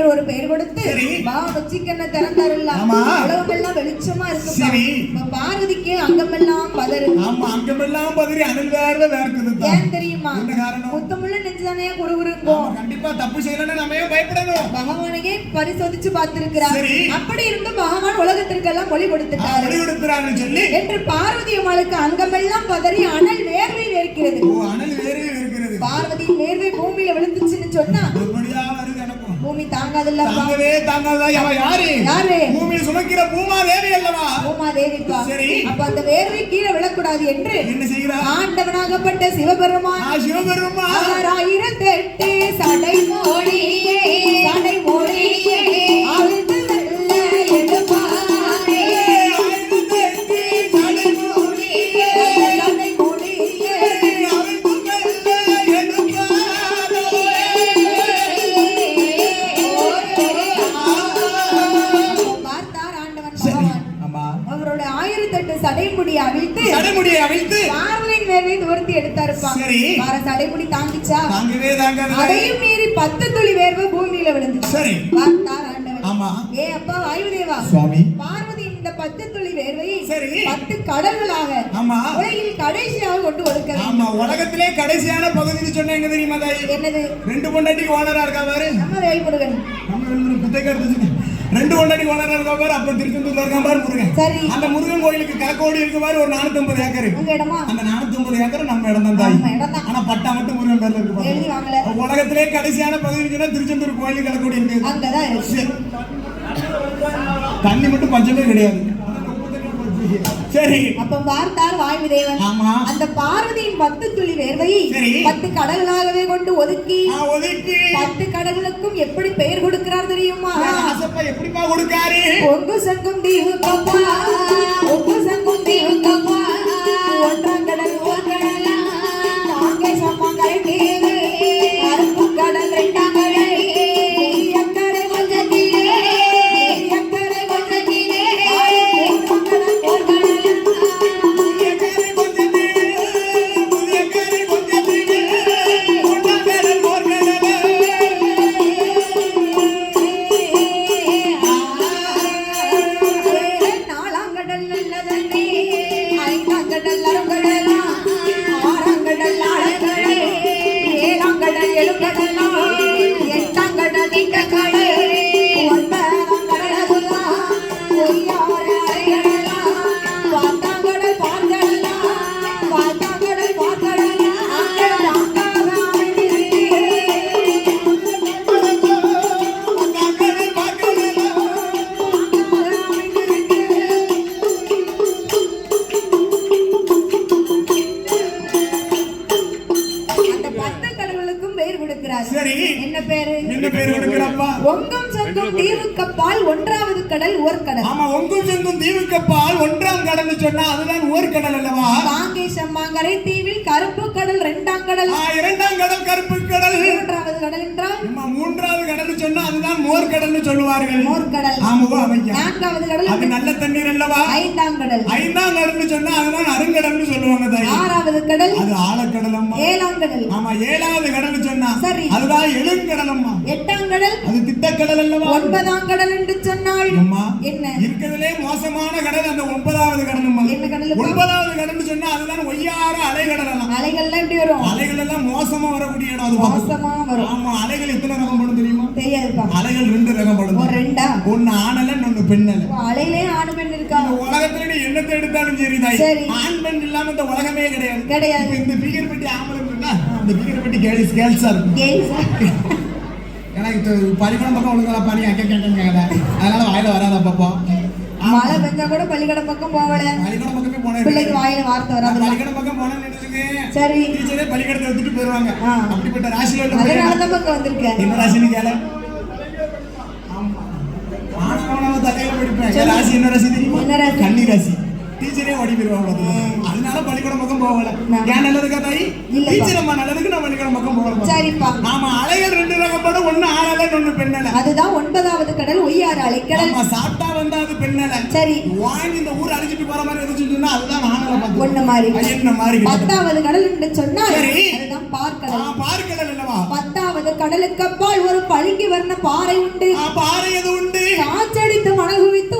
என்று ஒரு பெயர் கொடுத்து சரி. பகவான் உச்சிக்கண்ண திறந்தாருல்ல. உலகமெல்லாம் வெளிச்சமா இருக்கு சரி. பார்வதிக்கு அங்கமெல்லாம் பதறு ஆமா அங்கமெல்லாம் பதறி அனல் வேற வேர்க்குது. ஏன் தெரியுமா முத்தமுள்ள நெஞ்சுதானே குறுகுறுங்கும் ஆமா, கண்டிப்பா தப்பு செய்யலன்னு நம்ம பயப்படணும் பகவானையே பரிசோதிச்சு பார்த்திருக்கிறார். அப்படி இருந்து பகவான் உலகத்திற்கெல்லாம் ஒளி கொடுத்துட்டாரு வழி கொடுத்துறான்னு சொல்லி என்று பார்வதி அம்மாளுக்கு அங்கமெல்லாம் பதறி அனல் பூமி தாங்காதுல்லப்பா தாங்கவே தாங்காதா அவ யாரு? யாரு? பூமியை சுமக்கிற பூமா தேவி அல்லவா? பூமா தேவிப்பா சரி. அப்ப அந்த வேர்வை கீழே விழக்கூடாது என்று என்ன செய்கிறா ஆண்டவனாகப்பட்ட சிவபெருமான் ஆ சிவபெருமா ஆறாயிரத்தெட்டு அவரோட ஆயிரத்தெட்டு சடைமுடி அவிழ்த்து சடைமுடியை அவிழ்த்து பார்வையின் வேர்வை துரத்தி எடுத்தாருப்பா. சரி. வர சடைமுடி தாங்கிச்சா? தாங்கவே தாங்காத அதையும் மீறி பத்து துளி வேர்வை பூமியில விழுந்துச்சு. சரி. பார்த்தார் ஆண்டவன் ஆமா. ஏ அப்பா வாயுதேவா? சுவாமி. பார்வதி இந்த பத்து துளி வேர்வையை சரி. பத்து கடல்களாக ஆமா. உலகில் கடைசியாக கொண்டு ஒடுக்க. ஆமா. உலகத்திலே கடைசியான பகுதின்னு சொன்னா எங்க தெரியுமா தாய்? என்னது? ரெண்டு பொண்டாட்டிக்கு ஓனரா இருக்கா பாரு. நம்ம வேல்முருகன். நம்ம எழுதுற குத்தைக்கு எடுத்து ரெண்டு பொண்டாட்டிக்கு ஓனரா இருக்கா பாரு அப்ப திருச்செந்தூர்ல இருக்கா பாரு முருகன். சரி. அந்த முருகன் கோயிலுக்கு கலக்கோடி இருக்கு பாரு ஒரு நானூத்தி ஐம்பது ஏக்கர் அந்த நானூத்தி ஐம்பது ஏக்கர் நம்ம இடம் தான் தாய். ஆனா பட்டா மட்டும் முருகன் பேர்ல இருக்கு உலகத்திலே கடைசியான பகுதி திருச்செந்தூர் இருக்கு. இருக்கு. சரி. தண்ணி மட்டும் பஞ்சமே கிடையாது. சரி. அப்ப பார்த்தார் வாயுதேவன். ஆமா. அந்த பார்வதியின் பத்து துளி வேர்வையை. பத்து கடல்களாகவே கொண்டு ஒதுக்கி ஒதுக்கி. பத்து கடல்களுக்கும் எப்படி பெயர் கொடுக்கிறார் தெரியுமா? எப்படிப்பா கொடுக்காரு? பொங்கு சங்கும் தீவு பாப்பா. ஏழாங்கடல் எழுங்கடலா பேரு கொடுக்கிறப்பா ஒங்கம் சங்கம் தீவுக்கப்பால் ஒன்றாவது கடல் ஓர்கடல் ஆமா ஒங்கும் செங்கும் தீவுக்கு பால் ஒன்றாம் கடல்னு சொன்னா அதுதான் ஓர் கடல் அல்லவா? காங்கை சம்மாங்கரை தீவில் கருப்பு கடல் இரண்டாம் கடல். ஆ, இரண்டாம் கடல் கருப்பு கடல் மூன்றாவது கடல் என்றால் அம்மா, மூன்றாவது கடல்னு சொன்னா அதுதான் மோர் கடல்னு சொல்லுவார்கள். மோர்கடல் ஆமாவோ அமையா நான்காவது கடல் அது நல்ல தண்ணீர் அல்லவா? ஐந்தாம் கடல். ஐந்தாம் கடல்னு சொன்னா அதுதான் அருங்கடல்னு சொல்லுவாங்க தாய். ஆறாவது கடல். அது ஆழக்கடல் அம்மா. ஏழாம் கடல். ஆமா ஏழாவது கடல்னு சொன்னா சரி. அதுதான் எழுங்கடல் அம்மா. எட்டாம் கடல். அது திட்டக்கடல் அல்லவா? ஒன்பதாம் கடல் என்று சொன்னால் அம்மா என்ன? இருக்கிறதுலே மோசமான கடல் அந்த ஒன்பதாவது கடல் அம்மா. என்ன கடல் ஒன்பதாவது கடல்னு சொன்னா அதுதான் ஒய்யார அலைகடல் எல்லாம். அலைகள்லாம் எப்படி வரும்? அலைகள் எல்லாம் மோசமா வரக்கூடிய இடம் அது. மோசமா வரும். ஆமா அலைகள் எத்தனை தெரியாதுப்பா அலைகள் ரெண்டு ரகம் படும் ஒரு ரெண்டா? ஒன்னு ஆணல இன்னொன்னு பெண்ணல அலையிலே ஆணு பெண் இருக்கா? இந்த உலகத்துல நீ என்னத்தை எடுத்தாலும் சரி தாய். சரி. ஆண் பெண் இல்லாம இந்த உலகமே கிடையாது. கிடையாது. இந்த பீகர் பெட்டி ஆம்பளை பெண்ணா இந்த பீகர் பெட்டி கேர்ள்ஸ் கேர்ள்ஸா இருக்கும். கேள்ஸ் ஏன்னா இது பள்ளிக்கூடம் பக்கம் ஒழுங்கா பாணி அக்க கேட்க அதனால வாயில வராத அப்பப்போ மழை பெஞ்சா கூட பள்ளிக்கூட பக்கம் போகல. பள்ளிக்கூடம் பக்கமே போனேன் பிள்ளைக்கு வாயில வார்த்தை வராது. பள்ளிக்கூடம் பக்கம் போனேன்னு நினைச்சுங்க சரி. டீச்சரே பள்ளிக்கூடத்தை எடுத்துட்டு போயிருவாங்க. அப்படிப்பட்ட ராசியில உள்ள அதனால தான் பக்கம் வந்திருக்கேன். என்ன ராசின்னு கேள? ராசி என்ன ராசி தெரியுமா? கன்னி ராசி. டீச்சரே ஓடி போயிருவாங்க அதனால பள்ளிக்கூடம் பக்கம் போகல. ஏன் நல்லதுக்கா தாய். டீச்சர் அம்மா நல்லதுக்கு நான் பள்ளிக்கூடம் பக்கம் போகல. சரிப்பா. ஆமா அலைகள் ரெண்டு ரகப்படும். ஒண்ணு ஆளல ஒண்ணு பெண்ணல. அதுதான் ஒன்பதாவது கடல் ஒய்யாறு அலைக்கடல் ஆமா சாப்பிட்டா வந்தா அது பெண்ணல. சரி. வாங்கி இந்த ஊர் அழிச்சிட்டு போற மாதிரி எதிர்த்து சொன்னா அதுதான் ஆணல பார்த்து ஒண்ணு மாதிரி என்ன மாதிரி. பத்தாவது கடல் என்று சொன்னால் சரி. அதுதான் பார்க்கடல். பார்க்கடல் அல்லவா? பத்தாவது கடலுக்கு அப்பால் ஒரு பளிங்கு வர்ண பாறை உண்டு. ஆ, பாறை எது உண்டு? காற்றடித்து மணல் குவித்து ஒரு கரையாம்புற்று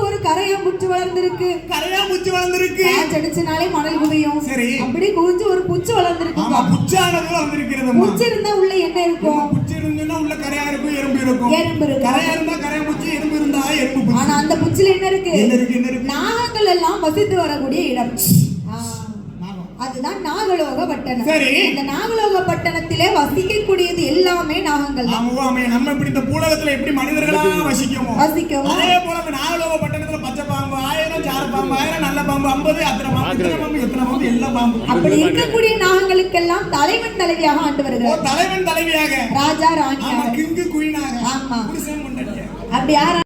வளர்ந்திருக்கு. கரையா முச்சு வளர்ந்திருக்கு. காற்றடிச்சனாலே மணல் குவியும் சரி. அப்படி குவிஞ்சு ஒரு புச்சு வளர்ந்திருக்கு. ஆமா புச்சானது வளர்ந்திருக்கிறது புச்சு இருந்தா உள்ள என்ன இருக்கும்? புச்சு இருந்துன்னா உள்ள கரையா இருக்கும் எறும்பு இருக்கும். எறும்பு இருக்கும். கரையா இருந்தா கரையா முச்சு எறும்பு இருந்தா எறும்பு புச்சு. ஆனா அந்த புச்சுல என்ன இருக்கு? என்ன இருக்கு என்ன இருக்கு? நாகங்கள் எல்லாம் வசித்து வரக்கூடிய இடம். அதுதான் நாகலோக பட்டணம் சரி. இந்த நாகலோக பட்டணத்திலே வசிக்கக்கூடியது எல்லாமே நாகங்கள் தான். ஆமா ஆமா நம்ம இப்படி இந்த பூலகத்துல எப்படி மனிதர்களா வசிக்கமோ? வசிக்கமோ. அதே போல இந்த நாகலோக பட்டணத்துல பச்சை பாம்பு ஆயிரம் சார பாம்பு ஆயிரம் நல்ல பாம்பு ஐம்பது அத்தனை பாம்பு இத்தனை பாம்பு எத்தனை பாம்பு எல்லா பாம்பு அப்படி இருக்கக்கூடிய நாகங்களுக்கெல்லாம் தலைவன் தலைவியாக ஆண்டு வருகிறார். தலைவன் தலைவியாக. ராஜா ஆமா ராணியாக கிங்கு குயினாக. ஆமா. அப்படி யார்